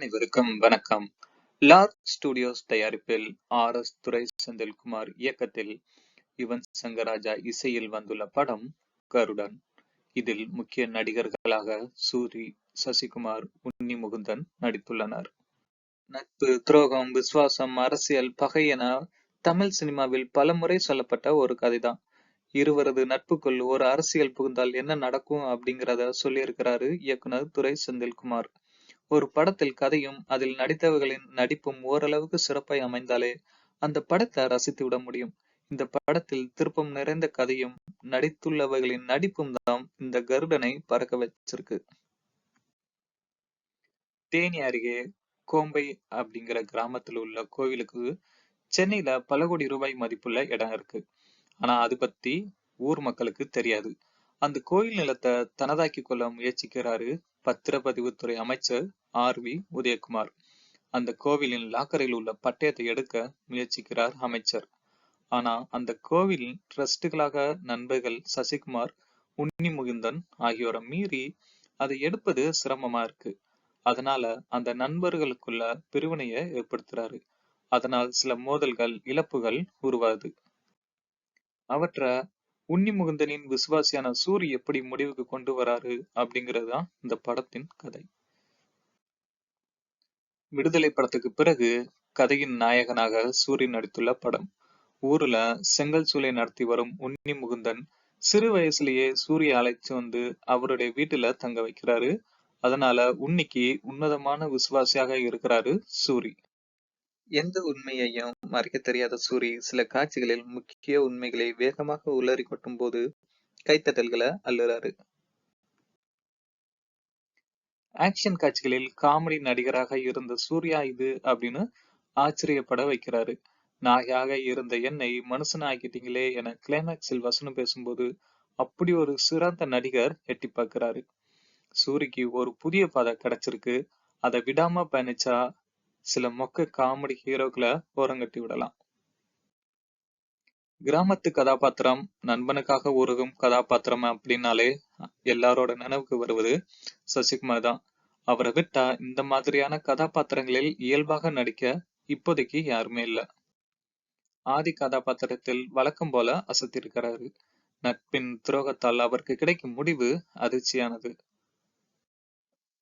அனைவருக்கும் வணக்கம். Lark Studios தயாரிப்பில் ஆர். எஸ். துரை செந்தில்குமார் இயக்கத்தில் யுவன் சங்கராஜா இசையில் வந்துள்ள படம் கருடன். இதில் முக்கிய நடிகர்களாக சூரி சசிகுமார் உன்னி முகுந்தன் நடித்துள்ளனர். நட்பு துரோகம் விசுவாசம் அரசியல் பகை என தமிழ் சினிமாவில் பலமுறை சொல்லப்பட்ட ஒரு கதைதான். இருவரது நட்புக்குள் ஒரு அரசியல் புகுந்தால் என்ன நடக்கும் அப்படிங்கிறத சொல்லியிருக்கிறாரு இயக்குனர் துரை செந்தில்குமார் ஒரு படத்தில் கதையும் அதில் நடித்தவர்களின் நடிப்பும் ஓரளவுக்கு சிறப்பாய் அமைந்தாலே அந்த படத்தை ரசித்து விட முடியும். இந்த படத்தில் திருப்பம் நிறைந்த கதையும் நடித்துள்ளவர்களின் நடிப்பும் தான் இந்த கருடனை பறக்க வச்சிருக்கு. தேனி அருகே கோம்பை அப்படிங்கிற கிராமத்தில் உள்ள கோவிலுக்கு சென்னையில பல கோடி ரூபாய் மதிப்புள்ள இடம் இருக்கு. ஆனா அது பத்தி ஊர் மக்களுக்கு தெரியாது. அந்த கோயில் நிலத்தை தனதாக்கி கொள்ள முயற்சிக்கிறாரு பத்திரப்பதிவுத்துறை அமைச்சர் ஆர் வி உதயகுமார். அந்த கோவிலின் லாக்கரில் உள்ள பட்டயத்தை எடுக்க முயற்சிக்கிறார் அமைச்சர். ஆனா அந்த கோவில் ட்ரஸ்டுகளாக நண்பர்கள் சசிகுமார் உன்னி முகிந்தன் ஆகியோரை மீறி அதை எடுப்பது சிரமமா இருக்கு. அதனால அந்த நண்பர்களுக்குள்ள பிரிவினையை ஏற்படுத்துறாரு. அதனால் சில மோதல்கள் இழப்புகள் உருவாது. அவற்றை உன்னி முகுந்தனின் விசுவாசியான சூரி எப்படி முடிவுக்கு கொண்டு வராரு அப்படிங்கிறது தான் இந்த படத்தின் கதை. விடுதலை படத்துக்கு பிறகு கதையின் நாயகனாக சூரி நடித்துள்ள படம். ஊர்ல செங்கல் சூளை நடத்தி வரும் உன்னி முகுந்தன் சிறு வயசுலயே சூரிய அழைச்சு வந்து அவருடைய வீட்டுல தங்க வைக்கிறாரு. அதனால உன்னிக்கு உன்னதமான விசுவாசியாக இருக்கிறாரு சூரி. எந்த உண்மையையும் மறைக்க தெரியாத சூரி சில காட்சிகளில் முக்கிய உண்மைகளை வேகமாக உளறி கொட்டும் போது கைத்தட்டல்களை அள்ளுறாரு. ஆக்ஷன் காட்சிகளில் காமெடி நடிகராக இருந்த சூர்யா இது அப்படின்னு ஆச்சரியப்பட வைக்கிறாரு. நாயாக இருந்த என்னை மனுஷன் ஆக்கிட்டீங்களே என கிளைமேக்ஸில் வசனம் பேசும்போது அப்படி ஒரு சிறந்த நடிகர் எட்டி பார்க்கிறாரு. சூரிக்கு ஒரு புதிய பாதை கிடைச்சிருக்கு. அதை விடாம பயணிச்சா சில மொக்க காமெடி ஹீரோக்களை ஓரங்கட்டி விடலாம். கிராமத்து கதாபாத்திரம் நண்பனுக்காக உருகும் கதாபாத்திரம் அப்படின்னாலே எல்லாரோட நினைவுக்கு வருவது சசிகுமார் தான். அவரை விட்டா இந்த மாதிரியான கதாபாத்திரங்களில் இயல்பாக நடிக்க இப்போதைக்கு யாருமே இல்ல. ஆதி கதாபாத்திரத்தில் வழக்கம் போல அசத்திருக்கிறாரு. நட்பின் துரோகத்தால் அவருக்கு கிடைக்கும் முடிவு அதிர்ச்சியானது.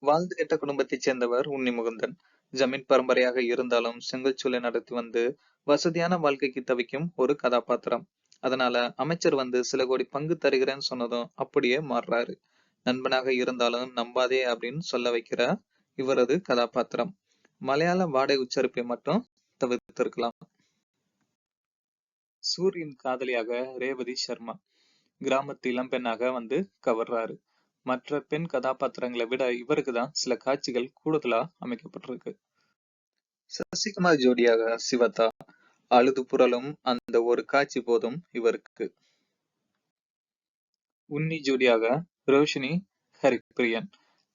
வாழ்ந்து கெட்ட குடும்பத்தைச் சேர்ந்தவர் உன்னி முகுந்தன். ஜமீன் பரம்பரையாக இருந்தாலும் செங்கல்சூளை நடத்தி வந்து வசதியான வாழ்க்கைக்கு தவிக்கும் ஒரு கதாபாத்திரம். அதனால அமைச்சர் வந்து சில கோடி பங்கு தருகிறேன்னு சொன்னதும் அப்படியே மாறுறாரு. நண்பனாக இருந்தாலும் நம்பாதே அப்படின்னு சொல்ல வைக்கிற இவரது கதாபாத்திரம். மலையாள வாடகை உச்சரிப்பை மட்டும் தவிர்த்திருக்கலாம். சூரியன் காதலியாக ரேவதி சர்மா கிராமத்து இளம்பெண்ணாக வந்து கவர்றாரு. மற்ற பெண் கதாபாத்திரங்களை விட இவருக்கு தான் சில காட்சிகள் கூடுதலா அமைக்கப்பட்டிருக்கு. சசிகுமார் ஜோடியாக சிவதா அழுது புரளும் அந்த ஒரு காட்சி போதும் இவருக்கு. உன்னி ஜோடியாக ரோஷினி ஹரிப்பிரியன்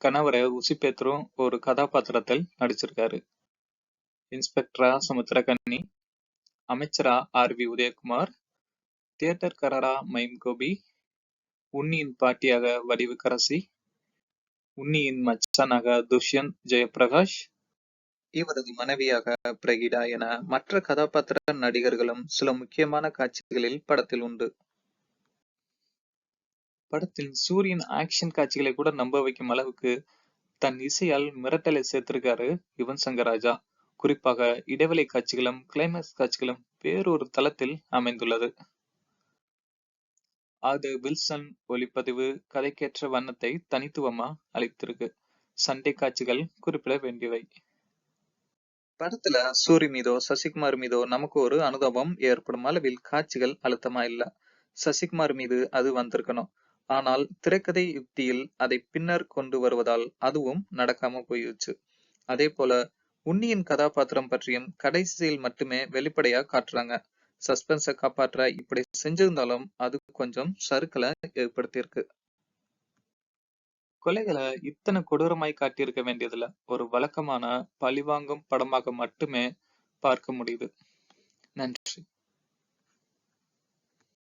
கணவரை உசிபேத்தரும் ஒரு கதாபாத்திரத்தில் நடிச்சிருக்காரு. இன்ஸ்பெக்டரா சமுத்திரகன்னி அமைச்சரா ஆர் வி உதயகுமார் தியேட்டர் கரரா மைம் கோபி உன்னியின் பாட்டியாக வடிவுக்கரசி உன்னியின் மச்சானாக துஷ்யந்த் ஜெயபிரகாஷ் இவரது மனைவியாக பிரகிடா என மற்ற கதாபாத்திர நடிகர்களும் சில முக்கியமான காட்சிகளில் படத்தில் உண்டு. படத்தில் சூரியன் ஆக்ஷன் காட்சிகளை கூட நம்ப வைக்கும் அளவுக்கு தன் இசையால் மிரட்டலை சேர்த்திருக்காரு யுவன் சங்கர் ராஜா. குறிப்பாக இடைவெளி காட்சிகளும் கிளைமேக்ஸ் காட்சிகளும் வேறொரு தளத்தில் அமைந்துள்ளது. அது வில்சன் ஒளிப்பதிவு கதைக்கேற்ற வண்ணத்தை தனித்துவமா அளித்திருக்கு. சண்டை காட்சிகள் குறிப்பிட வேண்டியவை. படத்துல சூரி மீதோ சசிகுமார் மீதோ நமக்கு ஒரு அனுதாபம் ஏற்படும் அளவில் காட்சிகள் அழுத்தமா இல்ல. சசிகுமார் மீது அது வந்திருக்கணும். ஆனால் திரைக்கதை யுக்தியில் அதை பின்னர் கொண்டு வருவதால் அதுவும் நடக்காம போயிடுச்சு அதே போல உன்னியின் கதாபாத்திரம் பற்றியும் கடைசியில் மட்டுமே வெளிப்படையா காட்டுறாங்க. சஸ்பென்ஸை காப்பாற்ற இப்படி செஞ்சிருந்தாலும் அது கொஞ்சம் சறுக்கலை ஏற்படுத்தியிருக்கு. கொலைகளை இத்தனை கொடூரமாய் காட்டியிருக்க வேண்டியதுல ஒரு வழக்கமான பழிவாங்கும் படமாக மட்டுமே பார்க்க முடியுது. நன்றி.